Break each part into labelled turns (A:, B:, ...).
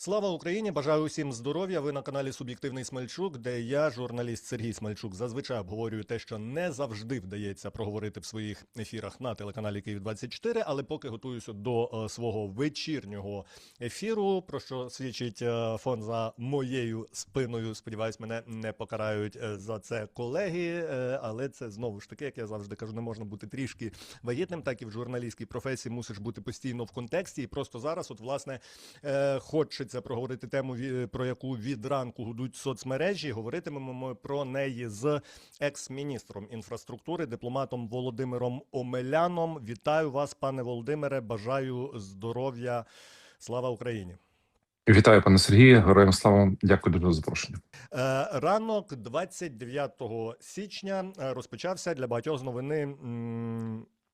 A: Слава Україні! Бажаю усім здоров'я. Ви на каналі Суб'єктивний Смельчук, де я, журналіст Сергій Смельчук, зазвичай обговорюю те, що не завжди вдається проговорити в своїх ефірах на телеканалі Київ 24 але поки готуюся до е, свого вечірнього ефіру, про що свідчить е, фон за моєю спиною. Сподіваюсь, мене не покарають е, за це колеги. але це знову ж таки, як я завжди кажу, не можна бути трішки вагітним, так і в журналістській професії мусиш бути постійно в контексті. І просто зараз, от власне, е, хочеться проговорити тему, про яку від ранку гудуть соцмережі. Говоритимемо про неї з екс-міністром інфраструктури, дипломатом Володимиром Омеляном. Вітаю вас, пане Володимире. Бажаю здоров'я. Слава Україні.
B: Вітаю, пане Сергію. Героям слава. Дякую дуже за запрошення.
A: Е, Ранок 29 січня е, розпочався для багатьох з новини,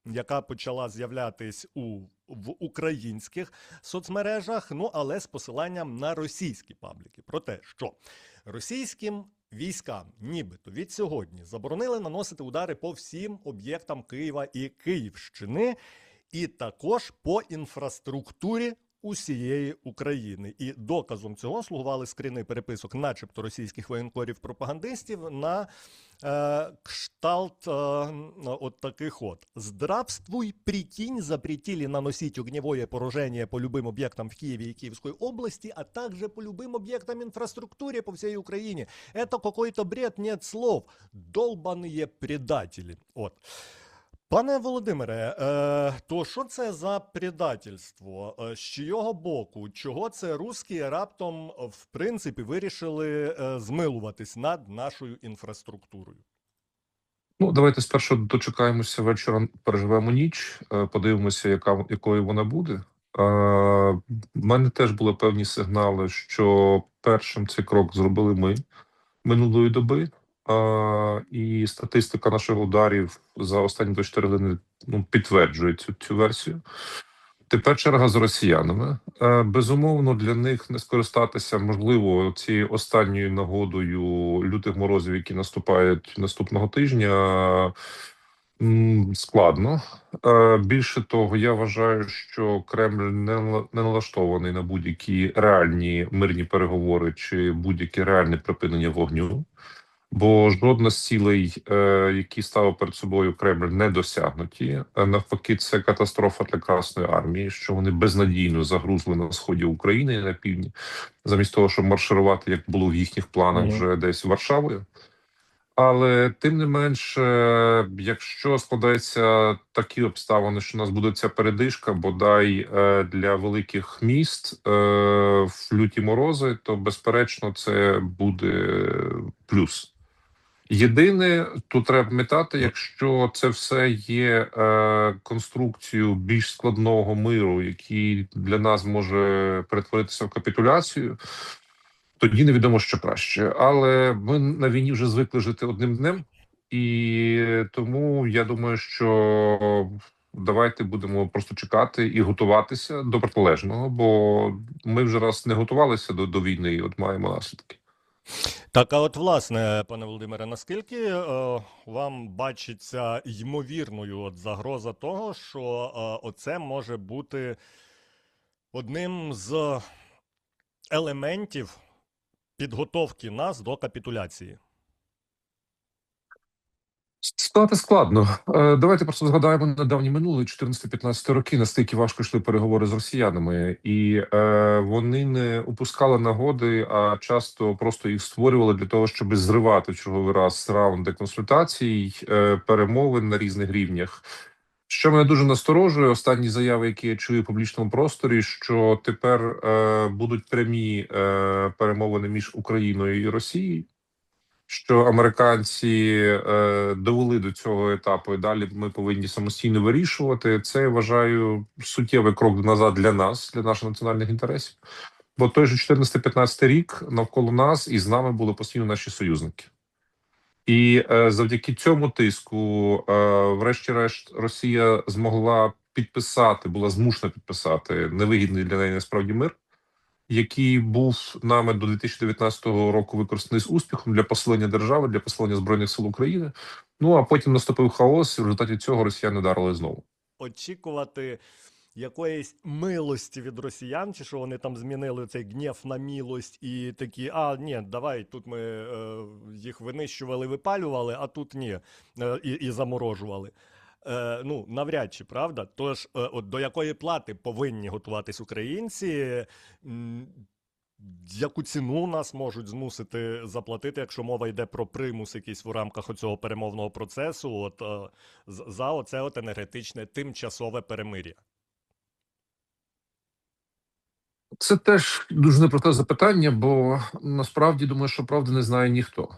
A: яка почала з'являтись у в українських соцмережах, ну але з посиланням на російські пабліки. Про те, що? Російським військам, нібито від сьогодні, заборонили наносити удари по всім об'єктам Києва і Київщини, і також по інфраструктурі усієї України. І доказом цього слугували скріни переписок, начебто російських воєнкорів-пропагандистів, на е, кшталт е, от таких от. Здравствуй, прикинь, запретили наносить огневое поражение по любым объектам в Киеве и Киевской области, а также по любым объектам инфраструктуре по всей Украине. Это какой-то бред, нет слов. Долбаные предатели. От. Пане Володимире, е, то що це за предательство? Е, З чийого боку? Чого це русські раптом, е, в принципі, вирішили змилуватись над нашою інфраструктурою?
B: Ну, давайте спершу дочекаємося вечора, переживемо ніч, подивимося, яка якою вона буде. В мене теж були певні сигнали, що першим цей крок зробили ми минулої доби. І статистика наших ударів за останні 24 години ну, підтверджує цю, цю версію. Тепер черга з росіянами. Е, Безумовно, для них не скористатися можливо цією останньою нагодою лютих морозів, які наступають наступного тижня. Складно. Е, Більше того, я вважаю, що Кремль не налаштований на будь-які реальні мирні переговори чи будь-яке реальне припинення вогню. Бо жодна з цілей, е, які ставив перед собою Кремль, не досягнуті. Е, Навпаки, це катастрофа для Красної армії, що вони безнадійно загрузли на сході України і на півдні, замість того, щоб марширувати, як було в їхніх планах, вже десь Варшавою. Але тим не менш, е, якщо складаються такі обставини, що у нас буде ця передишка, бодай для великих міст в люті морози, то безперечно це буде плюс. Єдине, тут треба пам'ятати, якщо це все є е, конструкцією більш складного миру, який для нас може перетворитися в капітуляцію, тоді невідомо, що краще. Але ми на війні вже звикли жити одним днем, і тому я думаю, що давайте будемо просто чекати і готуватися до протилежного, бо ми вже раз не готувалися до, до війни, і от маємо наслідки.
A: Так, а от власне, пане Володимире, наскільки е, вам бачиться ймовірною от загроза того, що е, оце може бути одним з елементів підготовки нас до капітуляції?
B: Сказати складно. Е, Давайте просто згадаємо недавні минуле 14-15 роки, наскільки важко йшли переговори з росіянами, і е, вони не упускали нагоди, а часто просто їх створювали для того, щоб зривати в черговий раз раунди консультацій, е, перемовин на різних рівнях. Що мене дуже насторожує, останні заяви, які я чую в публічному просторі, що тепер е, будуть прямі е, перемовини між Україною і Росією що американці е, довели до цього етапу, і далі ми повинні самостійно вирішувати. Це я вважаю суттєвий крок назад для нас, для наших національних інтересів. Бо той же 14-15 рік навколо нас і з нами були постійно наші союзники. І е, завдяки цьому тиску, е, врешті-решт, Росія змогла підписати, була змушена підписати невигідний для неї насправді мир який був нами до 2019 року використаний з успіхом для посилення держави, для посилення збройних сил України. Ну а потім наступив хаос, і в результаті цього росіяни ударили знову.
A: Очікувати якоїсь милості від росіян, чи що вони там змінили цей гнів на милость і такі, а ні, давай тут ми е, їх винищували, випалювали, а тут ні, е, і, і заморожували. Е, ну, навряд чи, правда? Тож, е, от до якої плати повинні готуватись українці? Яку ціну нас можуть змусити заплатити, якщо мова йде про примус якийсь в рамках оцього перемовного процесу, от е, за оце от енергетичне тимчасове перемир'я?
B: Це теж дуже непросте запитання, бо насправді думаю, що правди не знає ніхто.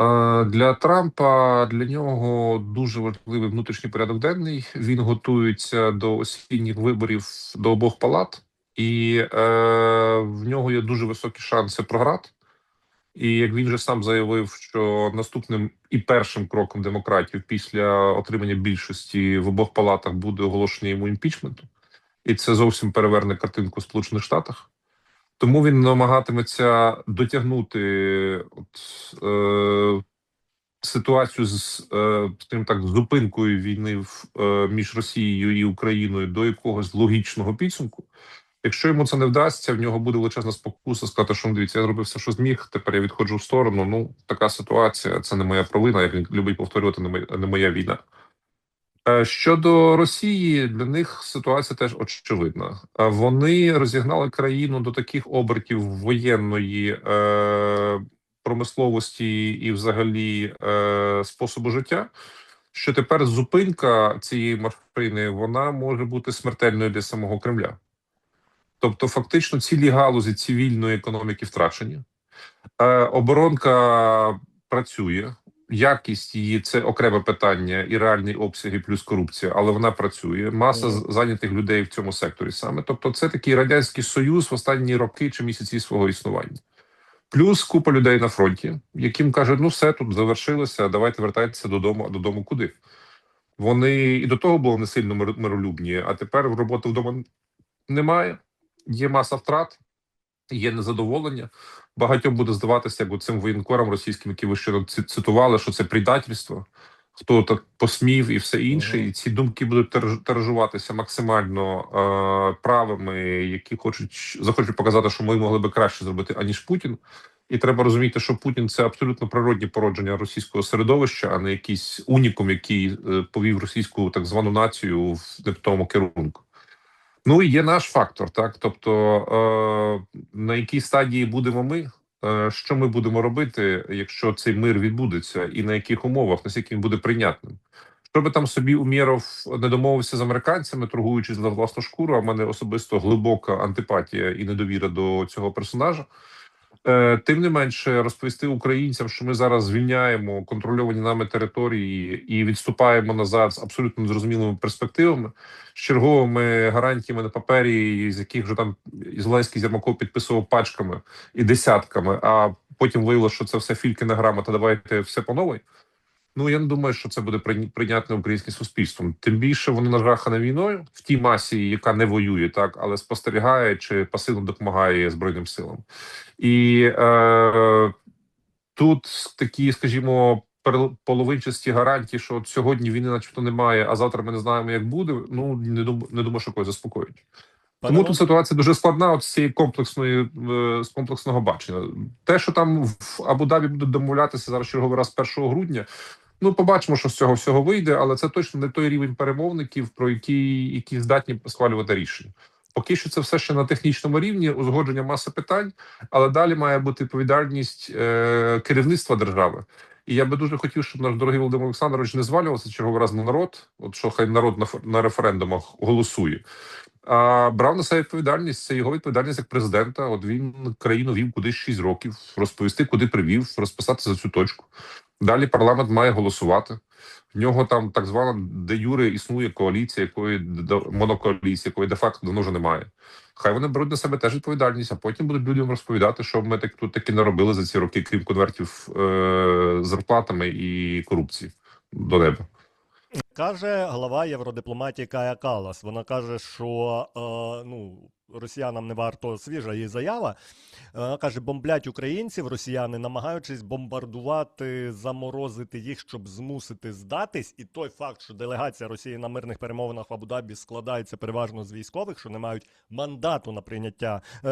B: Е, Для Трампа для нього дуже важливий внутрішній порядок денний. Він готується до осінніх виборів до обох палат, і е, в нього є дуже високі шанси програти. І як він же сам заявив, що наступним і першим кроком демократів після отримання більшості в обох палатах буде оголошення йому імпічменту, і це зовсім переверне картинку в Сполучених Штатах. Тому він намагатиметься дотягнути от, е, ситуацію з е, скажімо так зупинкою війни в, е, між Росією і Україною до якогось логічного підсумку. Якщо йому це не вдасться, в нього буде величезна спокуса сказати, що «Ну, дивіться, я зробив все, що зміг. Тепер я відходжу в сторону. Ну така ситуація. Це не моя провина. Як він любить повторювати, не моя, не моя війна. Е, Щодо Росії, для них ситуація теж очевидна. Е, Вони розігнали країну до таких обертів воєнної е, промисловості і, взагалі, способу життя, що тепер зупинка цієї машини вона може бути смертельною для самого Кремля. Тобто, фактично, цілі галузі цивільної економіки втрачені. Е, оборонка працює. Якість її це окреме питання і реальні обсяги плюс корупція, але вона працює. Маса з- зайнятих людей в цьому секторі саме. Тобто, це такий радянський союз в останні роки чи місяці свого існування. Плюс купа людей на фронті, яким кажуть, ну все тут завершилося, давайте вертайтеся додому. А додому куди? Вони і до того були не сильно мир- миролюбні, а тепер роботи вдома немає. Є маса втрат, є незадоволення. Багатьом буде здаватися, як цим воєнкорам російським, які ви щойно ці- цитували, що це предательство, хто так посмів і все інше. І ці думки будуть тираж- тиражуватися максимально е, правими, які хочуть захочуть показати, що ми могли би краще зробити аніж Путін. І треба розуміти, що Путін це абсолютно природні породження російського середовища, а не якийсь унікум, який е, повів російську так звану націю в не тому керунку. Ну є наш фактор, так тобто е, на якій стадії будемо ми, е, що ми будемо робити, якщо цей мир відбудеться, і на яких умовах, наскільки він буде прийнятним. Що би там собі Умєров не домовився з американцями, торгуючи за власну шкуру, а в мене особисто глибока антипатія і недовіра до цього персонажа. Е, Тим не менше, розповісти українцям, що ми зараз звільняємо контрольовані нами території і відступаємо назад з абсолютно незрозумілими перспективами, з черговими гарантіями на папері, з яких вже там Зеленський Зермаков підписував пачками і десятками. А потім виявилося, що це все фільки на грамота. Давайте все по новій. Ну я не думаю, що це буде прийня- прийнятне українським суспільством. Тим більше воно нажахане війною в тій масі, яка не воює, так але спостерігає чи пасивно допомагає збройним силам. І е, тут такі, скажімо, половинчасті гарантії, що от сьогодні війни, начебто, немає, а завтра ми не знаємо, як буде. Ну не думаю, не думаю, що когось заспокоїть. Тому тут ситуація дуже складна. От з цієї комплексної е, з комплексного бачення. Те, що там в Абу-Дабі будуть домовлятися зараз черговий раз 1 грудня. Ну, побачимо, що з цього всього вийде, але це точно не той рівень перемовників, про які, які здатні схвалювати рішення. Поки що це все ще на технічному рівні, узгодження маси питань, але далі має бути відповідальність е, керівництва держави. І я би дуже хотів, щоб наш дорогий Володимир Олександрович не звалювався черговий раз на народ. От що хай народ на, на референдумах голосує. А брав на себе відповідальність. Це його відповідальність як президента. От він країну вів кудись 6 років, розповісти, куди привів, розписати за цю точку. Далі парламент має голосувати. В нього там так звана де юре існує коаліція, якої монокоаліція, якої де факто давно вже немає. Хай вони беруть на себе теж відповідальність, а потім будуть людям розповідати, що ми так тут таки не робили за ці роки, крім конвертів е, зарплатами і корупції до неба.
A: Каже глава Євродипломатії Кая Калас. Вона каже, що е, ну, росіянам не варто свіжа її заява. Вона каже, бомблять українців, росіяни, намагаючись бомбардувати, заморозити їх, щоб змусити здатись. І той факт, що делегація Росії на мирних перемовинах в Абу-Дабі складається переважно з військових, що не мають мандату на прийняття е,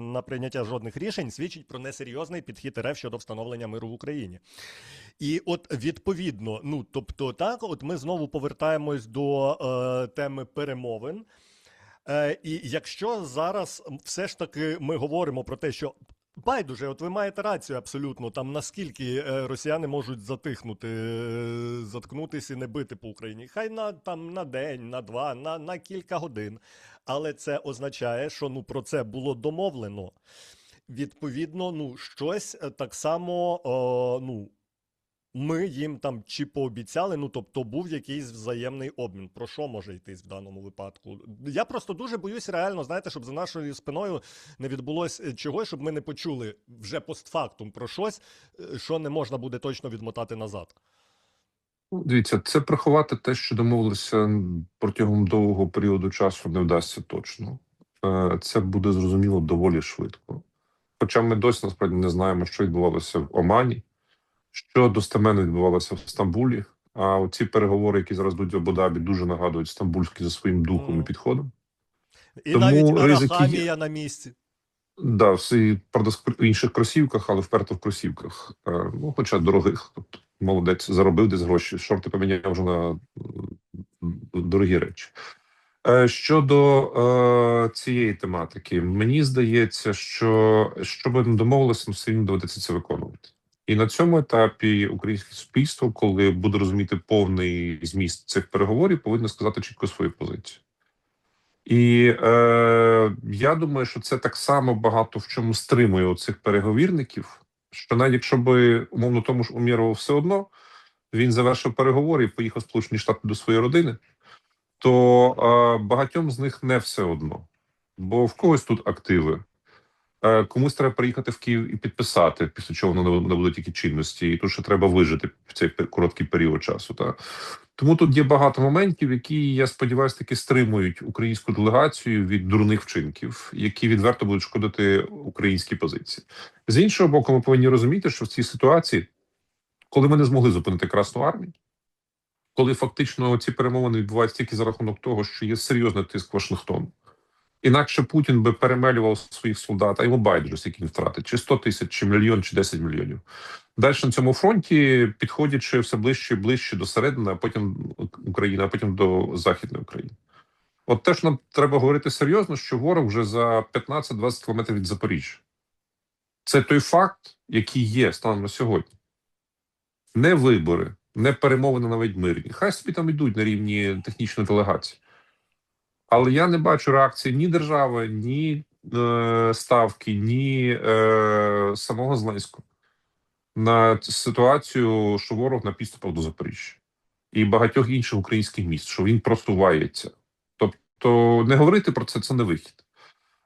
A: на прийняття жодних рішень, свідчить про несерйозний підхід РФ щодо встановлення миру в Україні. І от відповідно, ну тобто, так, от ми знову повертаємось до е, теми перемовин. Е, і якщо зараз все ж таки ми говоримо про те, що байдуже, от ви маєте рацію абсолютно, там наскільки е, росіяни можуть затихнути, е, заткнутися і не бити по Україні, хай на там на день, на два, на, на кілька годин. Але це означає, що ну про це було домовлено. Відповідно, ну щось так само, о, ну. Ми їм там чи пообіцяли, ну тобто був якийсь взаємний обмін. Про що може йтись в даному випадку? Я просто дуже боюсь реально, знаєте, щоб за нашою спиною не відбулось е, чогось, щоб ми не почули вже постфактум про щось, е, що не можна буде точно відмотати назад.
B: Ну, Дивіться, це приховати те, що домовилися протягом довгого періоду часу, не вдасться точно. Е, Це буде зрозуміло доволі швидко. Хоча ми досі насправді не знаємо, що відбувалося в Омані, що достеменно відбувалося в Стамбулі. А оці переговори, які зараз йдуть в Абу-Дабі, дуже нагадують стамбульські за своїм духом і підходом.
A: І
B: Тому
A: навіть
B: є.
A: Арахамія на місці.
B: Да, всі правда в інших кросівках, але вперто в кросівках. Е, Ну, хоча дорогих. Тобто, молодець заробив десь гроші. Шорти поміняв вже на дорогі речі. Е, Щодо е, цієї тематики, мені здається, що щоб не домовилися, все рівно доведеться це виконувати. І на цьому етапі українське суспільство, коли буде розуміти повний зміст цих переговорів, повинно сказати чітко свою позицію. І е, я думаю, що це так само багато в чому стримує цих переговірників. Що навіть якщо би умовно тому ж Умєрова все одно він завершив переговори і поїхав Сполучені Штати до своєї родини, то е, багатьом з них не все одно. Бо в когось тут активи. Е, комусь треба приїхати в Київ і підписати, після чого воно не буде тільки чинності, і тут ще треба вижити в цей короткий період часу. Та. Тому тут є багато моментів, які я сподіваюся таки стримують українську делегацію від дурних вчинків, які відверто будуть шкодити українській позиції. З іншого боку, ми повинні розуміти, що в цій ситуації, коли ми не змогли зупинити Красну армію, коли фактично ці перемовини відбуваються тільки за рахунок того, що є серйозний тиск Вашингтону. Інакше Путін би перемелював своїх солдат, а йому байдуже, скільки він втратить, чи 100 тисяч, чи мільйон, чи 10 мільйонів. Далі на цьому фронті, підходячи все ближче і ближче до середини, а потім України, а потім до Західної України. От теж нам треба говорити серйозно, що ворог вже за 15-20 кілометрів від Запоріжжя. Це той факт, який є станом на сьогодні. Не вибори, не перемовини навіть мирні. Хай собі там йдуть на рівні технічної делегації. Але я не бачу реакції ні держави, ні е, ставки, ні е, самого Зеленського на ситуацію, що ворог на підступах до Запоріжжя і багатьох інших українських міст, що він просувається. Тобто, не говорити про це це не вихід.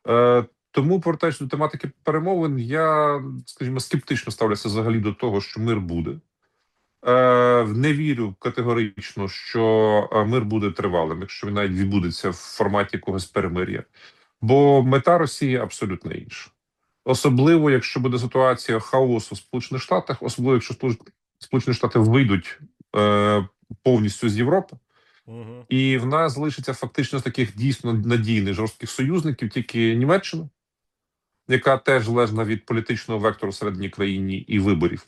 B: Е, тому, повертаючись до тематики перемовин, я, скажімо, скептично ставлюся взагалі до того, що мир буде. Е, не вірю категорично, що е, мир буде тривалим, якщо він навіть відбудеться в форматі якогось перемир'я. Бо мета Росії абсолютно інша. Особливо, якщо буде ситуація хаосу в Сполучених Штатах, особливо якщо Сполуч- Сполучені Штати вийдуть е, повністю з Європи,
A: Угу.
B: і в нас залишиться фактично з таких дійсно надійних жорстких союзників тільки Німеччина, яка теж залежна від політичного вектору всередині країни і виборів.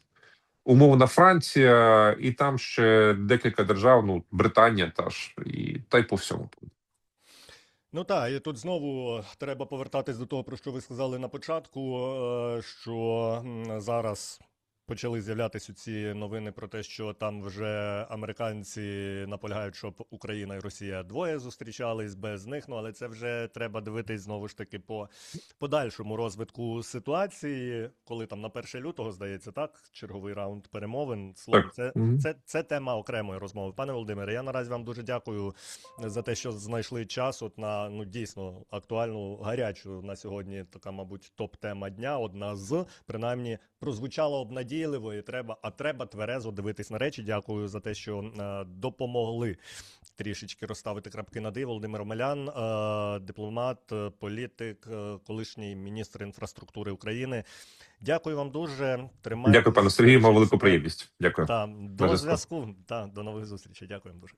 B: Умовна Франція, і там ще декілька держав, ну Британія та ж і та й по всьому.
A: Ну так, і тут знову треба повертатись до того, про що ви сказали на початку, е, що зараз почали з'являтися ці новини про те, що там вже американці наполягають, щоб Україна і Росія двоє зустрічались без них. Ну але це вже треба дивитись знову ж таки по подальшому розвитку ситуації, коли там на 1 лютого здається так, черговий раунд перемовин. Словом,
B: Так.
A: це, це, це тема окремої розмови. Пане Володимире, я наразі вам дуже дякую за те, що знайшли час от на ну дійсно актуальну гарячу на сьогодні. Така, мабуть, топ-тема дня. Одна з принаймні прозвучала обнадійливо, заспокійливо, і треба, а треба тверезо дивитись на речі. Дякую за те, що е, допомогли трішечки розставити крапки на «і». Володимир Омелян, е, дипломат, е, політик, е, колишній міністр інфраструктури України. Дякую вам дуже. Тримаю.
B: Дякую, пане Сергію. Мав велику приємність. Дякую.
A: Та, до зв'язку. Та, до нових зустрічей. Дякую дуже.